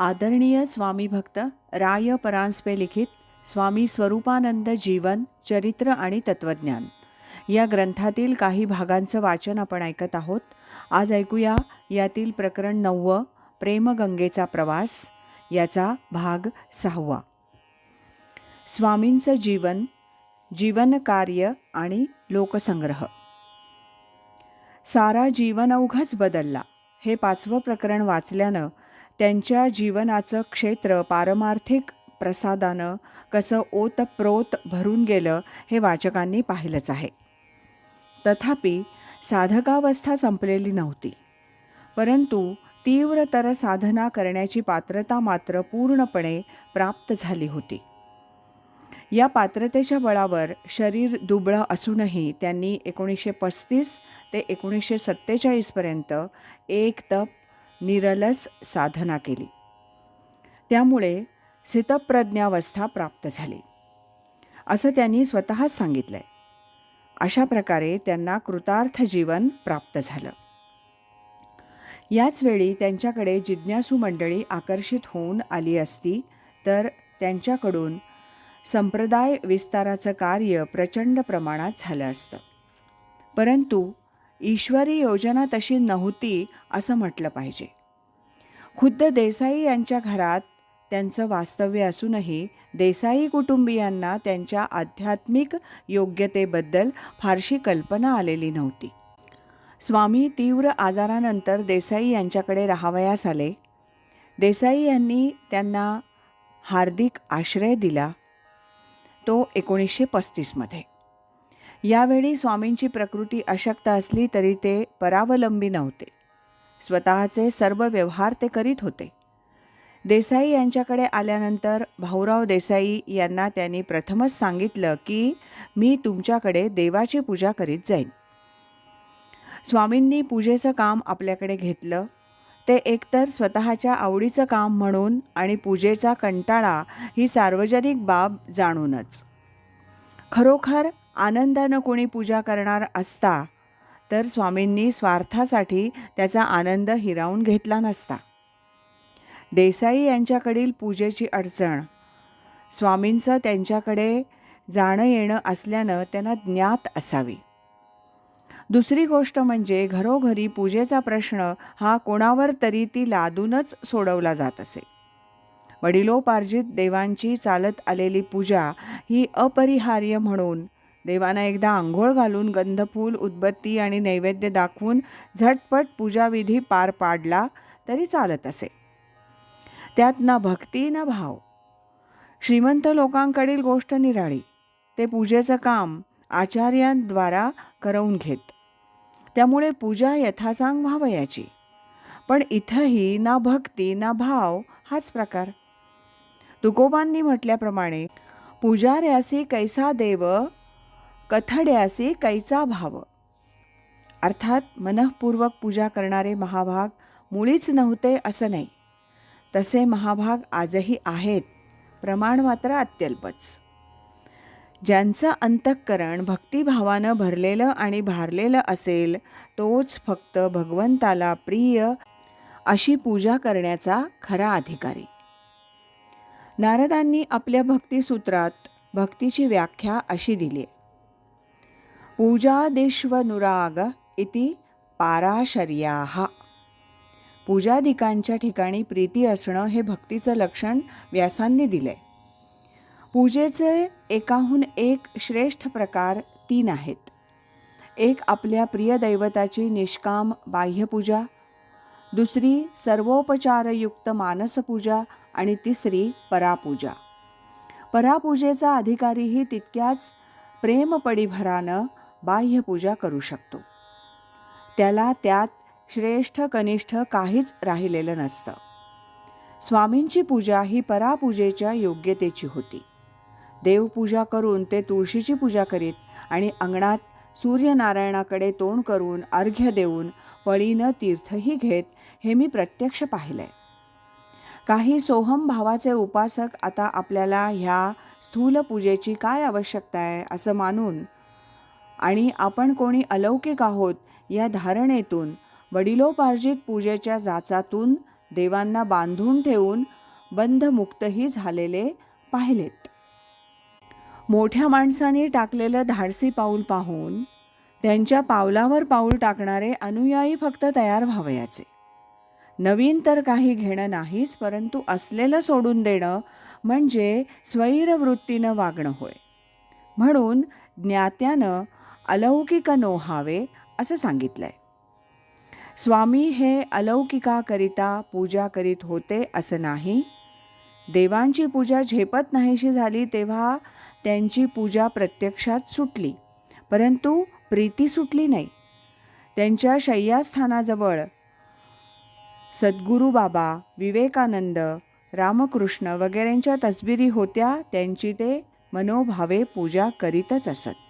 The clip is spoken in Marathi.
आदरणीय स्वामी भक्त राय परांजपे लिखित स्वामी स्वरूपानंद जीवन चरित्र आणि तत्वज्ञान या ग्रंथातील काही भागांचं वाचन आपण ऐकत आहोत. आज ऐकूया यातील प्रकरण नववं प्रेमगंगेचा प्रवास. याचा भाग सहावा. स्वामींचं जीवन जीवनकार्य आणि लोकसंग्रह. सारा जीवन अवघच बदलला. हे पाचवं प्रकरण वाचल्यानं त्यांच्या जीवनाचं क्षेत्र पारमार्थिक प्रसादानं कसं ओतप्रोत भरून गेलं हे वाचकांनी पाहिलंच आहे. तथापि साधकावस्था संपलेली नव्हती. परंतु तीव्रतर साधना करण्याची पात्रता मात्र पूर्णपणे प्राप्त झाली होती. या पात्रतेच्या बळावर शरीर दुबळं असूनही त्यांनी एकोणीसशे पस्तीस ते एकोणीसशे सत्तेचाळीसपर्यंत एक तप निरलस साधना केली. त्यामुळे स्थितप्रज्ञावस्था प्राप्त झाली. असं त्यांनी स्वतःच सांगितलं आहे अशा प्रकारे त्यांना कृतार्थ जीवन प्राप्त झालं. याच वेळी त्यांच्याकडे जिज्ञासू मंडळी आकर्षित होऊन आली असती तर त्यांच्याकडून संप्रदाय विस्ताराचं कार्य प्रचंड प्रमाणात झालं असतं. परंतु ईश्वरी योजना तशी नव्हती असं म्हटलं पाहिजे. खुद्द देसाई यांच्या घरात त्यांचं वास्तव्य असूनही देसाई कुटुंबियांना त्यांच्या आध्यात्मिक योग्यतेबद्दल फारशी कल्पना आलेली नव्हती. स्वामी तीव्र आजारानंतर देसाई यांच्याकडे राहावयास आले. देसाई यांनी त्यांना हार्दिक आश्रय दिला. तो एकोणीसशे पस्तीसमध्ये यावेळी स्वामींची प्रकृती अशक्त असली तरी ते परावलंबी नव्हते. स्वतःचे सर्व व्यवहार ते करीत होते. देसाई यांच्याकडे आल्यानंतर भाऊराव देसाई यांना त्यांनी प्रथमच सांगितलं की मी तुमच्याकडे देवाची पूजा करीत जाईन. स्वामींनी पूजेचं काम आपल्याकडे घेतलं. ते एकतर स्वतःच्या आवडीचं काम म्हणून आणि पूजेचा कंटाळा ही सार्वजनिक बाब जाणूनच. खरोखर आनंदानं कोणी पूजा करणार असता तर स्वामींनी स्वार्थासाठी त्याचा आनंद हिरावून घेतला नसता. देसाई यांच्याकडील पूजेची अडचण स्वामींचं त्यांच्याकडे जाणं येणं असल्यानं त्यांना ज्ञात असावी. दुसरी गोष्ट म्हणजे घरोघरी पूजेचा प्रश्न हा कोणावर तरी ती लादूनच सोडवला जात असे. वडिलोपार्जित देवांची चालत आलेली पूजा ही अपरिहार्य म्हणून देवांना एकदा आंघोळ घालून गंधफूल उदबत्ती आणि नैवेद्य दाखवून झटपट पूजाविधी पार पाडला तरी चालत असे. त्यात ना भक्ती ना भाव. श्रीमंत लोकांकडील गोष्ट निराळी. ते पूजेचं काम आचार्यांद्वारा करवून घेत. त्यामुळे पूजा यथासांग व्हावयाची. पण इथंही ना भक्ती ना भाव हाच प्रकार. तुकोबांनी म्हटल्याप्रमाणे पूजाऱ्यासी कैसा देव कथड्यासी कैचा भाव अर्थात मनःपूर्वक पूजा करणारे महाभाग मुळीच नव्हते असं नाही. तसे महाभाग आजही आहेत प्रमाण मात्र अत्यल्पच. ज्यांचं अंतःकरण भक्तिभावानं भरलेलं आणि भारलेलं असेल तोच फक्त भगवंताला प्रिय अशी पूजा करण्याचा खरा अधिकारी. नारदांनी आपल्या भक्तिसूत्रात भक्तीची व्याख्या अशी दिली आहे पूजादिष्वनुराग इति पाराशर्याः. पूजादिकांच्या ठिकाणी प्रीती असणं हे भक्तीचं लक्षण व्यासांनी दिलंय. पूजेचे एकाहून एक श्रेष्ठ प्रकार तीन आहेत. एक आपल्या प्रिय दैवताची निष्काम बाह्यपूजा दुसरी सर्वोपचारयुक्त मानसपूजा आणि तिसरी परापूजा. परापूजेचा अधिकारीही तितक्याच प्रेमपडीभरानं बाह्यपूजा करू शकतो. त्याला त्यात श्रेष्ठ कनिष्ठ काहीच राहिलेलं नसतं. स्वामींची पूजा ही परापूजेच्या योग्यतेची होती. देवपूजा करून ते तुळशीची पूजा करीत आणि अंगणात सूर्यनारायणाकडे तोंड करून अर्घ्य देऊन पळीनं तीर्थही घेत हे मी प्रत्यक्ष पाहिलंय. काही सोहम भावाचे उपासक आता आपल्याला ह्या स्थूल पूजेची काय आवश्यकता आहे असं मानून आणि आपण कोणी अलौकिक आहोत या धारणेतून वडिलोपार्जित पूजेच्या जाचातून देवांना बांधून ठेवून बंधमुक्तही झालेले पाहिलेत. मोठ्या माणसांनी टाकलेलं धाडसी पाऊल पाहून त्यांच्या पावलावर पाऊल टाकणारे अनुयायी फक्त तयार व्हावयाचे. नवीन तर काही घेणं नाहीच परंतु असलेलं सोडून देणं म्हणजे स्वैरवृत्तीनं वागणं होय. म्हणून ज्ञात्यानं अलौकिकनो व्हावे असं सांगितलंय. स्वामी हे अलौकिकाकरिता पूजा करीत होते असं नाही. देवांची पूजा झेपत नाहीशी झाली तेव्हा त्यांची पूजा प्रत्यक्षात सुटली परंतु प्रीती सुटली नाही. त्यांच्या शय्यास्थानाजवळ सद्गुरू बाबा विवेकानंद रामकृष्ण वगैरेंच्या तसबिरी होत्या त्यांची ते मनोभावे पूजा करीतच असत.